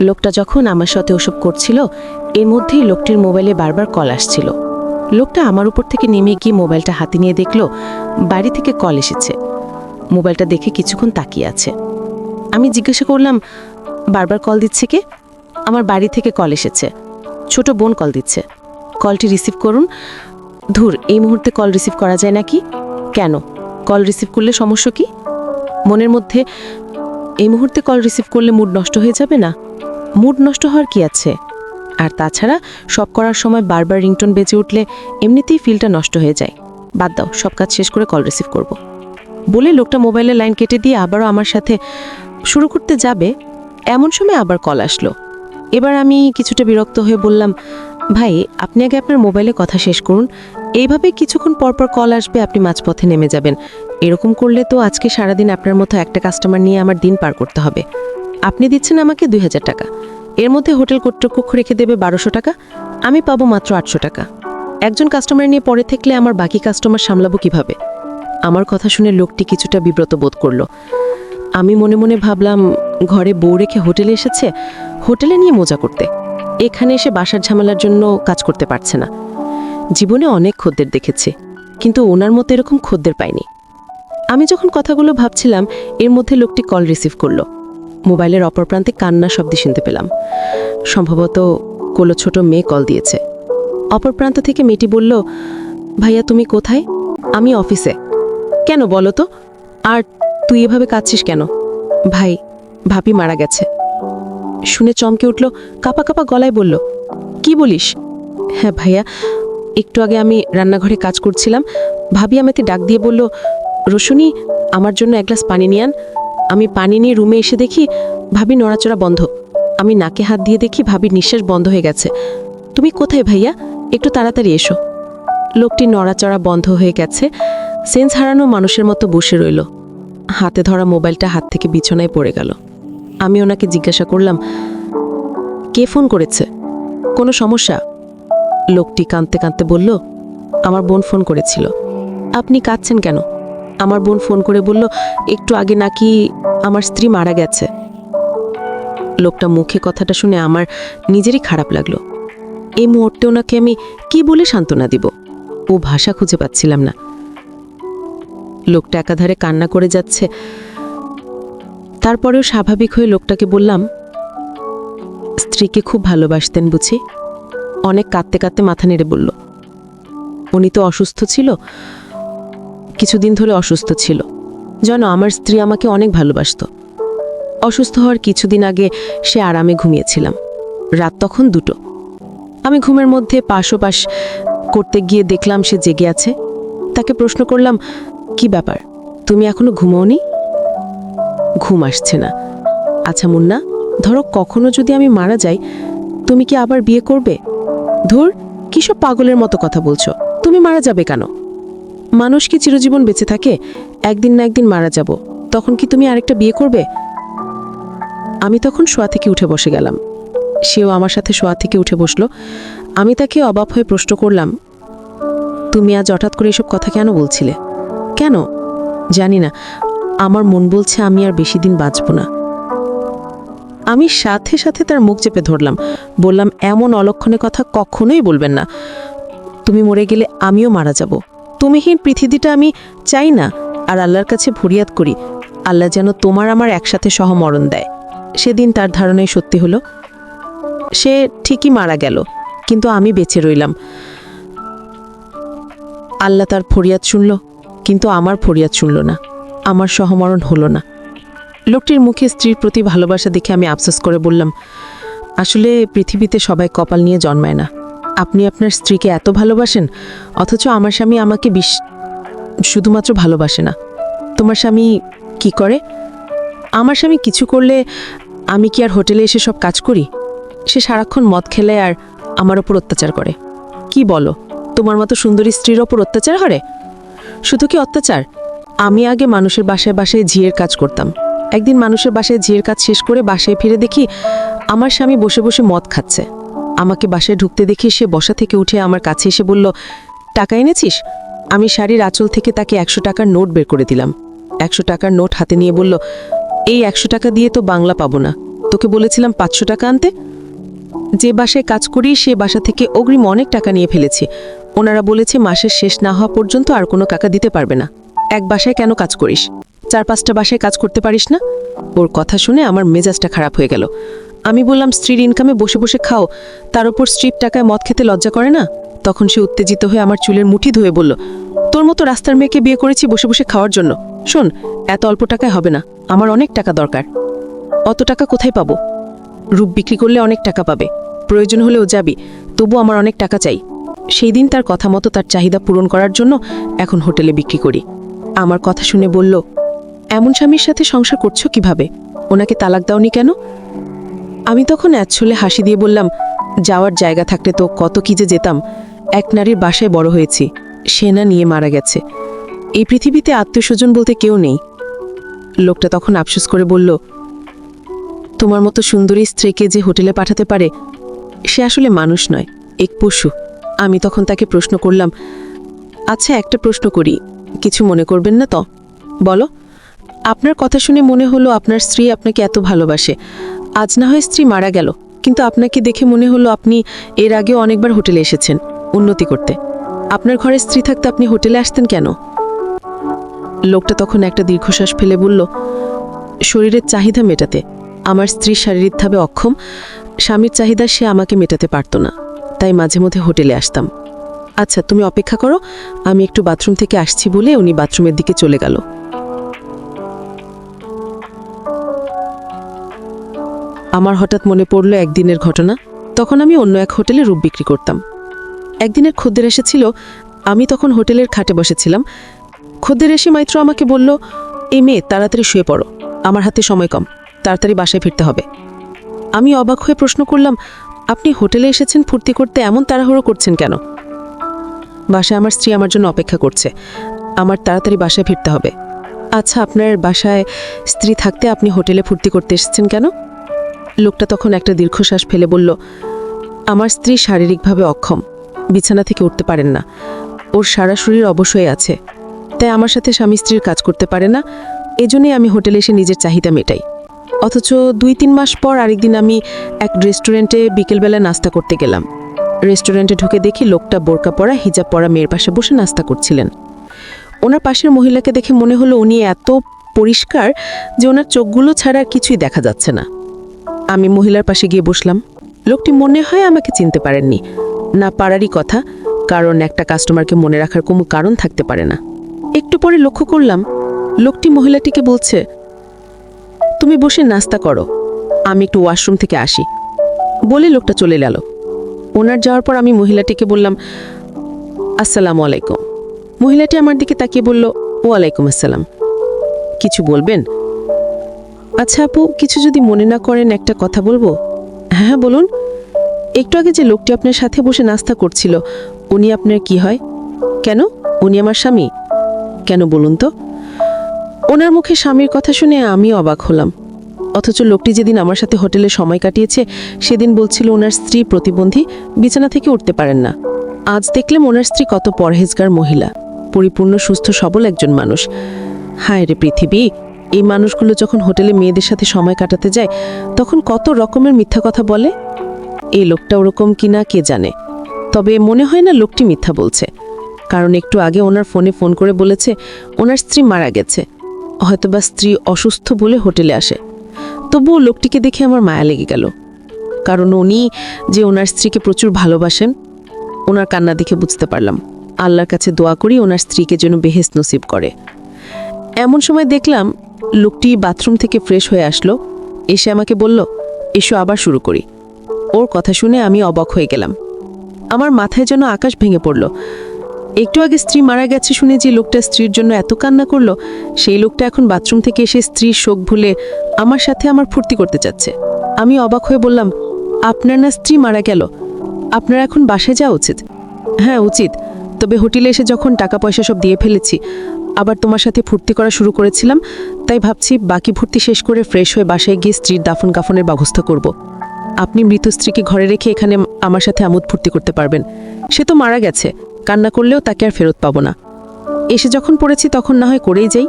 লোকটা যখন আমার সাথে ওসব করছিল, এর মধ্যেই লোকটির মোবাইলে বারবার কল আসছিল। লোকটা আমার উপর থেকে নেমে গিয়ে মোবাইলটা হাতে নিয়ে দেখল, বাড়ি থেকে কল এসেছে। মোবাইলটা দেখে কিছুক্ষণ তাকিয়ে আছে। আমি জিজ্ঞাসা করলাম, বারবার কল দিচ্ছে কে? আমার বাড়ি থেকে কল এসেছে। ছোট বোন কল দিচ্ছে। কলটি রিসিভ করুন। ধুর, এই মুহূর্তে কল রিসিভ করা যায় নাকি? কেন? কল রিসিভ করলে সমস্যা কি? মনের মধ্যে, এই মুহূর্তে কল রিসিভ করলে মুড নষ্ট হয়ে যাবে না? মুড নষ্ট হওয়ার কি আছে? আর তাছাড়া, সব করার সময় বারবার রিংটোন বেজে উঠলে এমনিতেই ফিলটা নষ্ট হয়ে যায়। বাদ দাও, সব কাজ শেষ করে কল রিসিভ করব। বলে লোকটা মোবাইলের লাইন কেটে দিয়ে আবারও আমার সাথে শুরু করতে যাবে, এমন সময় আবার কল আসলো। এবার আমি কিছুটা বিরক্ত হয়ে বললাম, ভাই, আপনি আগে আপনার মোবাইলে কথা শেষ করুন। এইভাবে কিছুক্ষণ পরপর কল আসবে, আপনি মাঝপথে নেমে যাবেন। এরকম করলে তো আজকে সারাদিন আপনার মতো একটা কাস্টমার নিয়ে আমার দিন পার করতে হবে। আপনি দিচ্ছেন আমাকে দুই হাজার টাকা। এর মধ্যে হোটেল কর্তৃপক্ষ রেখে দেবে বারোশো টাকা। আমি পাবো মাত্র আটশো টাকা। একজন কাস্টমার নিয়ে পরে থাকলে আমার বাকি কাস্টমার সামলাবো কীভাবে? আমার কথা শুনে লোকটি কিছুটা বিব্রত বোধ করল। আমি মনে মনে ভাবলাম, ঘরে বউ রেখে হোটেলে এসেছে, হোটেলে নিয়ে মজা করতে। এখানে এসে বাসার ঝামেলার জন্য কাজ করতে পারছে না। জীবনে অনেক খদ্দের দেখেছে, কিন্তু ওনার মতো এরকম খদ্দের পাইনি। আমি যখন কথাগুলো ভাবছিলাম, এর মধ্যে লোকটি কল রিসিভ করল। মোবাইলের অপর প্রান্তে কান্না শব্দ শুনতে পেলাম। সম্ভবত কোলো ছোট মেয়ে কল দিয়েছে। অপর প্রান্ত থেকে মেয়েটি বলল, ভাইয়া, তুমি কোথায়? আমি অফিসে। কেন বলো তো? আর তুই এভাবে কাঁদছিস কেন? ভাই, ভাবি মারা গেছে শুনে চমকে উঠল, কাপা কাপা গলায় বলল, কি বলিস? হ্যাঁ ভাইয়া, একটু আগে আমি রান্নাঘরে কাজ করছিলাম। ভাবি আমাকে ডাক দিয়ে বলল, রোশনি, আমার জন্য এক গ্লাস পানি নিয়ে আন। আমি পানি নিয়ে রুমে এসে দেখি ভাবি নড়াচড়া বন্ধ। আমি নাকে হাত দিয়ে দেখি ভাবির নিঃশ্বাস বন্ধ হয়ে গেছে। তুমি কোথায় ভাইয়া? একটু তাড়াতাড়ি এসো। লোকটি নড়াচড়া বন্ধ হয়ে গেছে। সেন্স হারানো মানুষের মতো বসে রইল। হাতে ধরা মোবাইলটা হাত থেকে বিছানায় পড়ে গেল। আমি ওনাকে জিজ্ঞাসা করলাম, কে ফোন করেছে? কোনো সমস্যা? লোকটি কাঁদতে কাঁদতে বলল, আমার বোন ফোন করেছিল। আপনি কাঁদছেন কেন? আমার বোন ফোন করে বলল, একটু আগে নাকি আমার স্ত্রী মারা গেছে। লোকটা মুখে কথাটা শুনে আমার নিজেরই খারাপ লাগল। এই মুহূর্তে ওনাকে আমি কি বলে সান্ত্বনা দিব? ও ভাষা খুঁজে পাচ্ছিলাম না। লোকটা একাধারে কান্না করে যাচ্ছে। তারপরেও স্বাভাবিক হয়ে লোকটাকে বললাম, স্ত্রীকে খুব ভালোবাসতেন বুঝি? অনেক কাঁদতে কাঁদতে মাথা নেড়ে বলল, উনি তো অসুস্থ ছিল। কিছুদিন ধরে অসুস্থ ছিল। যেন আমার স্ত্রী আমাকে অনেক ভালোবাসত। অসুস্থ হওয়ার কিছুদিন আগে সে আরামে ঘুমিয়েছিলাম। রাত তখন দুটো। আমি ঘুমের মধ্যে পাশোপাশ করতে গিয়ে দেখলাম সে জেগে আছে। তাকে প্রশ্ন করলাম, কি ব্যাপার? তুমি এখনও ঘুমোওনি? ঘুম আসছে না। আচ্ছা মুন্না, ধরো কখনো যদি আমি মারা যাই, তুমি কি আবার বিয়ে করবে? ধুর, কিসব পাগলের মতো কথা বলছো? তুমি মারা যাবে কেন? মানুষ কি চিরজীবন বেঁচে থাকে? একদিন না একদিন মারা যাব। তখন কি তুমি আরেকটা বিয়ে করবে? আমি তখন শোয়া থেকে উঠে বসে গেলাম। সেও আমার সাথে শোয়া থেকে উঠে বসল। আমি তাকে অবাক হয়ে প্রশ্ন করলাম, তুমি আজ হঠাৎ করে এসব কথা কেন বলছিলে? কেন? জানি না। আমার মন বলছে আমি আর বেশি দিন বাঁচব না। আমি সাথে সাথে তার মুখ চেপে ধরলাম। বললাম, এমন অলক্ষণে কথা কখনোই বলবেন না। তুমি মরে গেলে আমিও মারা যাব। তুমিহীন পৃথিবীটা আমি চাই না। আর আল্লাহর কাছে ফরিয়াদ করি, আল্লাহ যেন তোমার আমার একসাথে সহমরণ দেয়। সেদিন তার ধারণাই সত্যি হলো। সে ঠিকই মারা গেল, কিন্তু আমি বেঁচে রইলাম। আল্লাহ তার ফরিয়াদ শুনল, কিন্তু আমার ফরিয়াদ শুনল না। আমার সহমরণ হলো না। লোকটির মুখে স্ত্রীর প্রতি ভালোবাসা দেখে আমি আফসোস করে বললাম, আসলে পৃথিবীতে সবাই কপাল নিয়ে জন্মায় না। আপনি আপনার স্ত্রীকে এত ভালোবাসেন, অথচ আমার স্বামী আমাকে বিশ শুধুমাত্র ভালোবাসে না। তোমার স্বামী কি করে? আমার স্বামী কিছু করলে আমি কি আর হোটেলে এসে সব কাজ করি? সে সারাক্ষণ মদ খেলে আর আমার ওপর অত্যাচার করে। কি বলো, তোমার মতো সুন্দরী স্ত্রীর ওপর অত্যাচার করে শুধু কি অত্যাচার? আমি আগে মানুষের বাসায় বাসায় ঝিয়ের কাজ করতাম। একদিন মানুষের বাসায় ঝিয়ের কাজ শেষ করে বাসায় ফিরে দেখি আমার স্বামী বসে বসে মদ খাচ্ছে। আমাকে বাসায় ঢুকতে দেখে সে বসা থেকে উঠে আমার কাছে এসে বলল, টাকা এনেছিস? আমি শাড়ির আঁচল থেকে তাকে একশো টাকার নোট বের করে দিলাম। একশো টাকার নোট হাতে নিয়ে বলল, এই একশো টাকা দিয়ে তো বাংলা পাবো না। তোকে বলেছিলাম পাঁচশো টাকা আনতে। যে বাসায় কাজ করি, সে বাসা থেকে অগ্রিম অনেক টাকা নিয়ে ফেলেছি। ওনারা বলেছে মাসের শেষ না হওয়া পর্যন্ত আর কোনো কাকা দিতে পারবে না। এক বাসায় কেন কাজ করিস? চার পাঁচটা বাসায় কাজ করতে পারিস না? ওর কথা শুনে আমার মেজাজটা খারাপ হয়ে গেল। আমি বললাম, স্ত্রীর ইনকামে বসে বসে খাও। তার উপর স্ত্রীর টাকায় মদ খেতে লজ্জা করে না? তখন সে উত্তেজিত হয়ে আমার চুলের মুঠি ধুয়ে বলল, তোর মতো রাস্তার মেয়েকে বিয়ে করেছি বসে বসে খাওয়ার জন্য। শোন, এত অল্প টাকায় হবে না। আমার অনেক টাকা দরকার। অত টাকা কোথায় পাবো? রূপ বিক্রি করলে অনেক টাকা পাবে। প্রয়োজন হলেও যাবি। তবু আমার অনেক টাকা চাই। সেই দিন তার কথা মতো তার চাহিদা পূরণ করার জন্য এখন হোটেলে বিক্রি করি। আমার কথা শুনে বলল, এমন স্বামীর সাথে সংসার করছ কীভাবে? ওনাকে তালাক দাওনি কেন? আমি তখন অ্যাচ্ছলে হাসি দিয়ে বললাম, যাওয়ার জায়গা থাকলে তো কত কি যে যেতাম। এক নারীর বাসায় বড় হয়েছি সেনা নিয়ে মারা গেছে। এই পৃথিবীতে আত্মীয়স্বজন বলতে কেউ নেই। লোকটা তখন আফসোস করে বলল, তোমার মতো সুন্দরী স্ত্রীকে যে হোটেলে পাঠাতে পারে, সে আসলে মানুষ নয়, এক পশু। আমি তখন তাকে প্রশ্ন করলাম আচ্ছা একটা প্রশ্ন করি, কিছু মনে করবেন না তো? বলো, আপনার কথা শুনে মনে হলো আপনার স্ত্রী আপনাকে এত ভালোবাসে। আজ না হয় স্ত্রী মারা গেল, কিন্তু আপনাকে দেখে মনে হলো আপনি এর আগেও অনেকবার হোটেলে এসেছেন, উন্নতি করতে। আপনার ঘরে স্ত্রী থাকতে আপনি হোটেলে আসতেন কেন? লোকটা তখন একটা দীর্ঘশ্বাস ফেলে বলল, শরীরের চাহিদা মেটাতে। আমার স্ত্রী শারীরিকভাবে অক্ষম, স্বামীর চাহিদা সে আমাকে মেটাতে পারত না, তাই মাঝে মধ্যে হোটেলে আসতাম। আচ্ছা তুমি অপেক্ষা করো, আমি একটু বাথরুম থেকে আসছি বলে উনি বাথরুমের দিকে চলে গেল। আমার হঠাৎ মনে পড়ল একদিনের ঘটনা। তখন আমি অন্য এক হোটেলে রূপ বিক্রি করতাম। একদিনের খদ্দের এসেছিল, আমি তখন হোটেলের খাটে বসেছিলাম। খদ্দের এসে মাত্র আমাকে বলল, এই মেয়ে, তাড়াতাড়ি শুয়ে পড়ো। আমার হাতে সময় কম, তাড়াতাড়ি বাসায় ফিরতে হবে। আমি অবাক হয়ে প্রশ্ন করলাম, আপনি হোটেলে এসেছেন ফুর্তি করতে এমন তাড়াহুড়ো করছেন কেন? বাসায় আমার স্ত্রী আমার জন্য অপেক্ষা করছে, আমার তাড়াতাড়ি বাসায় ফিরতে হবে। আচ্ছা আপনার বাসায় স্ত্রী থাকতে আপনি হোটেলে ফুর্তি করতে এসেছেন কেন? লোকটা তখন একটা দীর্ঘশ্বাস ফেলে বলল, আমার স্ত্রী শারীরিকভাবে অক্ষম, বিছানা থেকে উঠতে পারেন না। ওর সারা শরীর অবশ্যই আছে। তাই আমার সাথে স্বামী স্ত্রীর কাজ করতে পারে না। এজন্যই আমি হোটেলে এসে নিজের চাহিদা মেটাই। অথচ দুই তিন মাস পর আরেকদিন আমি এক রেস্টুরেন্টে বিকেলবেলা নাস্তা করতে গেলাম। রেস্টুরেন্টে ঢুকে দেখি লোকটা বোরকা পরা, হিজাব পরা মেয়ের পাশে বসে নাস্তা করছিলেন। ওনার পাশের মহিলাকে দেখে মনে হলো উনি এত পরিষ্কার যে ওনার চোখগুলো ছাড়া কিছুই দেখা যাচ্ছে না। আমি মহিলার পাশে গিয়ে বসলাম। লোকটি মনে হয় আমাকে চিনতে পারেননি। না পারারই কথা, কারণ একটা কাস্টমারকে মনে রাখার কোনো কারণ থাকতে পারে না। একটু পরে লক্ষ্য করলাম, লোকটি মহিলাটিকে বলছে, তুমি বসে নাস্তা করো। আমি একটু ওয়াশরুম থেকে আসি। বলে লোকটা চলে গেল। ওনার যাওয়ার পর আমি মহিলাটিকে বললাম, আসসালামু আলাইকুম। মহিলাটি আমার দিকে তাকিয়ে বলল, ওয়ালাইকুম আসসালাম। কিছু বলবেন? আচ্ছা আপু, কিছু যদি মনে না করেন একটা কথা বলব? হ্যাঁ হ্যাঁ বলুন। একটু আগে যে লোকটি আপনার সাথে বসে নাস্তা করছিল, উনি আপনার কি হয়? কেন? উনি আমার স্বামী। কেন বলুন তো? ওনার মুখে স্বামীর কথা শুনে আমি অবাক হলাম। অথচ লোকটি যেদিন আমার সাথে হোটেলে সময় কাটিয়েছে, সেদিন বলছিল ওনার স্ত্রী প্রতিবন্ধী, বিছানা থেকে উঠতে পারেন না। আজ দেখলাম ওনার স্ত্রী কত পরহেজগার মহিলা। পরিপূর্ণ, সুস্থ, সবল একজন মানুষ। হায় রে পৃথিবী! এই মানুষগুলো যখন হোটেলে মেয়েদের সাথে সময় কাটাতে যায়, তখন কত রকমের মিথ্যা কথা বলে? এই লোকটা ওরকম কিনা কে জানে? তবে মনে হয় না লোকটি মিথ্যা বলছে। কারণ একটু আগে ওনার ফোনে ফোন করে বলেছে, ওনার স্ত্রী মারা গেছে। হয়তোবা স্ত্রী অসুস্থ বলে হোটেলে আসে। তবুও লোকটিকে দেখে আমার মায়া লেগে গেল। কারণ উনি যে ওনার স্ত্রীকে প্রচুর ভালোবাসেন, ওনার কান্না দেখে বুঝতে পারলাম। আল্লাহর কাছে দোয়া করি ওনার স্ত্রীকে যেন বেহেস নসিব করে। এমন সময় দেখলাম লোকটি বাথরুম থেকে ফ্রেশ হয়ে আসলো। এসে আমাকে বলল, এসো আবার শুরু করি। ওর কথা শুনে আমি অবাক হয়ে গেলাম। আমার মাথায় যেন আকাশ ভেঙে পড়ল। একটু আগে স্ত্রী মারা গেছে শুনে যে লোকটা স্ত্রীর জন্য এত কান্না করল, সেই লোকটা এখন বাথরুম থেকে এসে স্ত্রীর শোক ভুলে আমার সাথে আমার ফুর্তি করতে চাচ্ছে। আমি অবাক হয়ে বললাম, আপনার না স্ত্রী মারা গেল। আপনার এখন বাসায় যাওয়া উচিত? হ্যাঁ উচিত। তবে হোটেলে এসে যখন টাকা পয়সা সব দিয়ে ফেলেছি, আবার তোমার সাথে ফুর্তি করা শুরু করেছিলাম, তাই ভাবছি বাকি ফুর্তি শেষ করে ফ্রেশ হয়ে বাসায় গিয়ে স্ত্রীর দাফন কাফনের ব্যবস্থা করব। আপনি মৃত স্ত্রীকে ঘরে রেখে এখানে আমার সাথে আমোদ ফুর্তি করতে পারবেন। সে তো মারা গেছে, কান্না করলেও তাকে আর ফেরত পাবো না। এসে যখন পড়েছি তখন না হয় করেই যাই।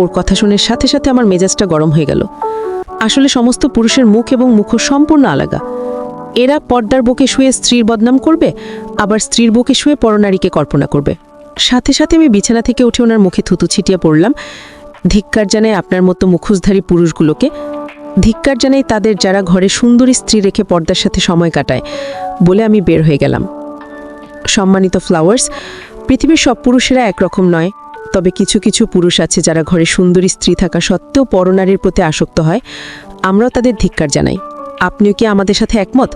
ওর কথা শুনে সাথে সাথে আমার মেজাজটা গরম হয়ে গেল। আসলে সমস্ত পুরুষের মুখ এবং মুখ সম্পূর্ণ আলাদা। এরা পর্দার বুকে শুয়ে স্ত্রীর বদনাম করবে, আবার স্ত্রীর বুকে শুয়ে পরনারীকে কল্পনা করবে। সাথে সাথে আমি বিছানা থেকে উঠে ওনার মুখে থুতু ছিটিয়ে পড়লাম। ধিক্কার জানাই আপনার মতো মুখোশধারী পুরুষগুলোকে। ধিক্কার জানাই তাদের যারা ঘরে সুন্দরী স্ত্রী রেখে পর্দার সাথে সময় কাটায় বলে আমি বের হয়ে গেলাম। সম্মানিত ফ্লাওয়ার্স, পৃথিবীর সব পুরুষেরা একরকম নয়, তবে কিছু কিছু পুরুষ আছে যারা ঘরে সুন্দরী স্ত্রী থাকা সত্ত্বেও পরনারীর প্রতি আসক্ত হয়। আমরাও তাদের ধিক্কার জানাই। আপনিও কি আমাদের সাথে একমত?